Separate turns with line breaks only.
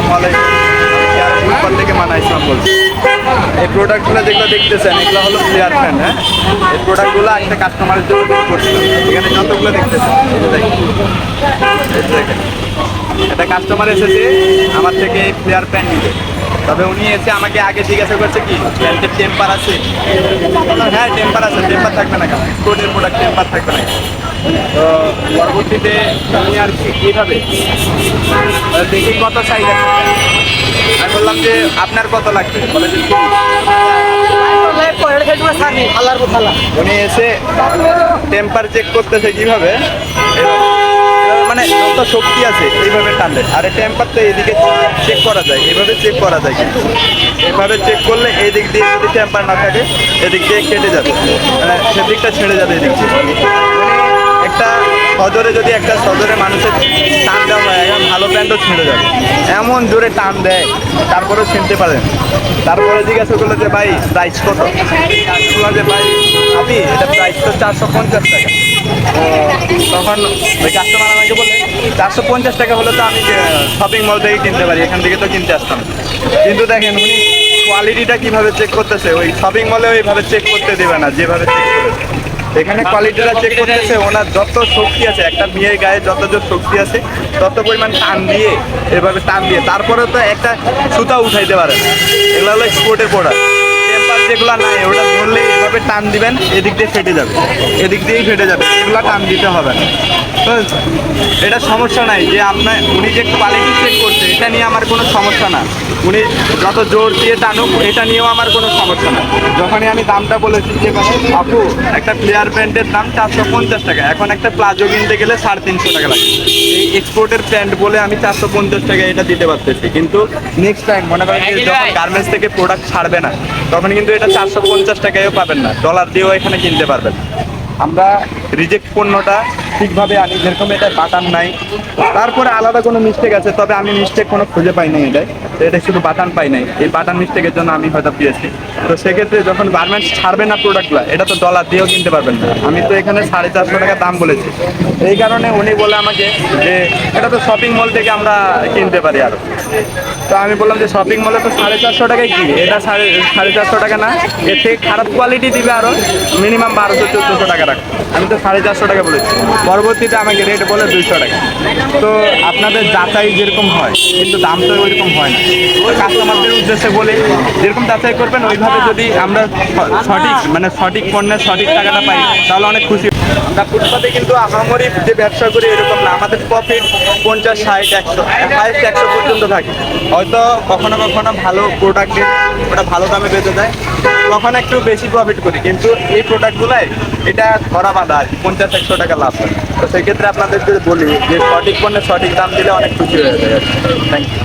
থেকে এই প্রোডাক্টগুলো যেগুলো এগুলো হলো হ্যাঁ? এই প্রোডাক্টগুলো একটা কাস্টমারের জন্য এখানে দেখতেছেন একটা কাস্টমার এসেছে, আমার থেকে প্লেয়ার প্যান নিতে তবে উনি এসে আমাকে আগে জিজ্ঞাসা করছে কি টেম্পার আছে? হ্যাঁ টেম্পার আছে টেম্পার থাকবে না কেন? প্রোডাক্ট টেম্পার থাকবে না? তো পরবর্তীতে উনি আর কি কীভাবে? দেখি কত আছে। আমি বললাম যে আপনার কত লাগবে? উনি এসে টেম্পার চেক করতেছে কীভাবে? এভাবে- এভাবে মানে যত শক্তি আছে, এইভাবে টানলে আর টেম্পার তো এদিকে চেক করা যায়। এইভাবে চেক করা যায় কিন্তু। এভাবে চেক করলে এই দিক দিয়ে যদি টেম্পার না থাকে, এদিক দিয়ে কেটে যাবে। মানে সেদিকটা ছেড়ে যাবে এদিক মানে একটা সজরে যদি একটা সজরে মানুষের টান দেওয়া হয়, একদম ভালো প্যান্টও ছিঁড়ে যাবে। এমন জোরে টান দেয়, তারপরেও ছিনতে পারেন তারপরে জিজ্ঞাসা করল যে, ভাই প্রাইস কত? যে, ভাই আপনি এটা প্রাইস তো চারশো পঞ্চাশ টাকা। তখন ওই কাস্টমার আমাকে বলে চারশো পঞ্চাশ টাকা হলে তো আমি শপিং মল থেকে কিনতে পারি, এখান থেকে তো কিনতে আসতাম। কিন্তু দেখেন, উনি কোয়ালিটিটা কীভাবে চেক করতেছে, ওই শপিং মলে ওইভাবে চেক করতে দেবে না, যেভাবে চেক করেছে এখানে কোয়ালিটিটা চেক করতেছে, ওনার যত শক্তি আছে, একটা মেয়ের গায়ে যত যত শক্তি আছে, তত পরিমাণ টান দিয়ে এভাবে টান দিয়ে তারপরে তো একটা সুতা উঠাইতে পারে এগুলো হলো স্পোর্টের প্রোডাক্ট যেগুলো নাই ওটা ধরলে এভাবে টান দিবেন, এদিক দিয়ে ফেটে যাবে। এদিক দিয়েই ফেটে যাবে, এগুলো টান দিতে হবে না। এটা সমস্যা নাই যে আপনার উনি যে কোয়ালিটি চেক করছে, এটা নিয়ে আমার কোনো সমস্যা না। উনি যত জোর দিয়ে টানুক, এটা নিয়েও আমার কোনো সমস্যা না। যখনই আমি দামটা বলেছি যে, আপু, একটা প্লেয়ার প্যান্টের দাম চারশো পঞ্চাশ টাকা, এখন একটা প্লাজো কিনতে গেলে সাড়ে তিনশো টাকা লাগে এই এক্সপোর্টের প্যান্ট বলে আমি চারশো পঞ্চাশ টাকা এটা দিতে পারতেছি। কিন্তু নেক্সট টাইম মনে করেন যে যখন গার্মেন্টস থেকে প্রোডাক্ট ছাড়বে না তখন কিন্তু এটা চারশো পঞ্চাশ টাকায়ও পাবেন না। ডলার দিয়েও এখানে কিনতে পারবেন। আমরা রিজেক্ট পণ্যটা ঠিকভাবে আনি যেরকম এটা বাটান নাই। তারপরে আলাদা কোনো মিস্টেক আছে তবে আমি মিস্টেক কোনো খুঁজে পাইনি নাই এটাই তো এটা শুধু বাটান পাই নাই। এই বাটান মিস্টেকের জন্য আমি হয়তো পেয়েছি তো সেক্ষেত্রে যখন গার্মেন্টস ছাড়বে না প্রোডাক্টগুলো, এটা তো ডলার দিয়েও কিনতে পারবেন না। আমি তো এখানে সাড়ে চারশো টাকা দাম বলেছি। এই কারণে উনি বলে আমাকে যে, এটা তো শপিং মল থেকে আমরা কিনতে পারি আরও। তো আমি বললাম যে শপিং মলে তো সাড়ে চারশো টাকায় কি? এটা সাড়ে সাড়ে চারশো টাকা না। এর থেকে খারাপ কোয়ালিটি দিবে আরও মিনিমাম বারোশো, চোদ্দোশো টাকা রাখো। আমি তো সাড়ে চারশো টাকা বলেছি। পরবর্তীতে আমাকে রেট বলে দুইশো টাকা। তো আপনাদের যাচাই যেরকম হয়, কিন্তু দাম তো ওইরকম হয় না। কাস্টমারদের উদ্দেশ্যে বলে, যেরকম যাচাই করবেন, ওইভাবে যদি আমরা সঠিক মানে সঠিক পণ্যের সঠিক টাকাটা পাই, তাহলে অনেক খুশি আমরা ফুটপাতে কিন্তু আহামরি যে ব্যবসা করি, এরকম না। আমাদের প্রফিট পঞ্চাশ, ষাট, একশো, হাইস্ট একশো পর্যন্ত থাকে। হয়তো কখনো কখনো ভালো প্রোডাক্টের ওটা ভালো দামে বেঁচে যায়, তখন একটু বেশি প্রফিট করি। কিন্তু এই প্রোডাক্টগুলাই এটা ধরা বাঁধা আর পঞ্চাশ, একশো টাকা লাভ হয়। তো সেক্ষেত্রে আপনাদের যদি বলি যে সঠিক পণ্যের সঠিক দাম দিলে অনেক খুশি হয়ে যায় থ্যাংক ইউ